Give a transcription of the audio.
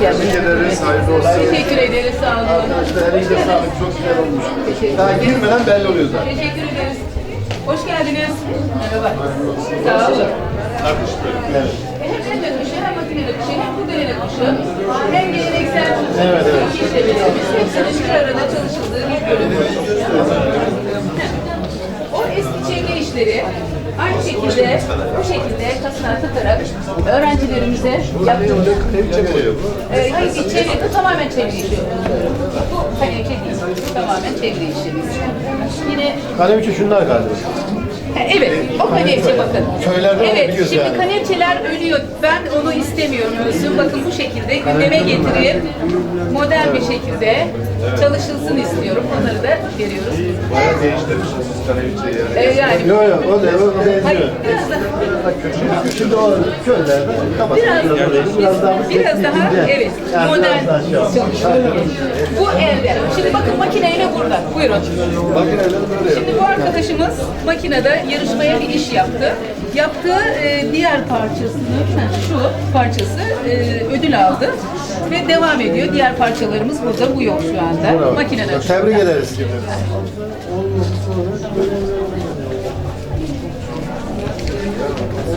geldiniz. Tebrik ederiz, hayırlı olsun. Teşekkür ederiz, sağ olun. İşte elinize sağlık, çok güzel olmuş. Daha girmeden belli oluyor zaten. Teşekkür ederiz. Hoş geldiniz. Merhaba. Sağ olun. Evet. Hem elle dışı hem makine dışı hem kurdele dışı hem geleneksel Evet, evet. işlemlerimiz bir arada çalışıldığı bir bölüm. O eski işleri aynı şekilde bu şekilde kasına tutarak öğrencilerimize yaptığımız ee, hayır, çevre, bu tamamen çevre işi. Bu kalemçe değil, bu tamamen çevre işi. Yine Kalem için şunlar galiba. Evet, o kanemçe bakın. Köylerde evet, şimdi yani. kanemçeler ölüyor. Ben onu istemiyorum ölsün. Bakın bu şekilde gündeme getirip modern bir şekilde çalışılsın istiyorum. Onları da veriyoruz. Bayağı değiştirmişsiniz Kaleviçe'yi. Ee, yani Yok yok, o da o Hayır, benziyor. biraz daha, Şimdi o köylerde biraz, biraz daha biraz daha, evet, Yani modern şey yapmış. çalışılıyor. Bu elde. Şimdi bakın makineyle burada. Buyurun. Makineler böyle Şimdi bu arkadaşımız makinede yarışmaya bir iş yaptı. Yaptığı e, diğer parçasını, şu parçası e, ödül aldı ve devam ediyor. Diğer parçalarımız burada, bu yok şu anda. Bravo. Makinede. Tebrik ederiz.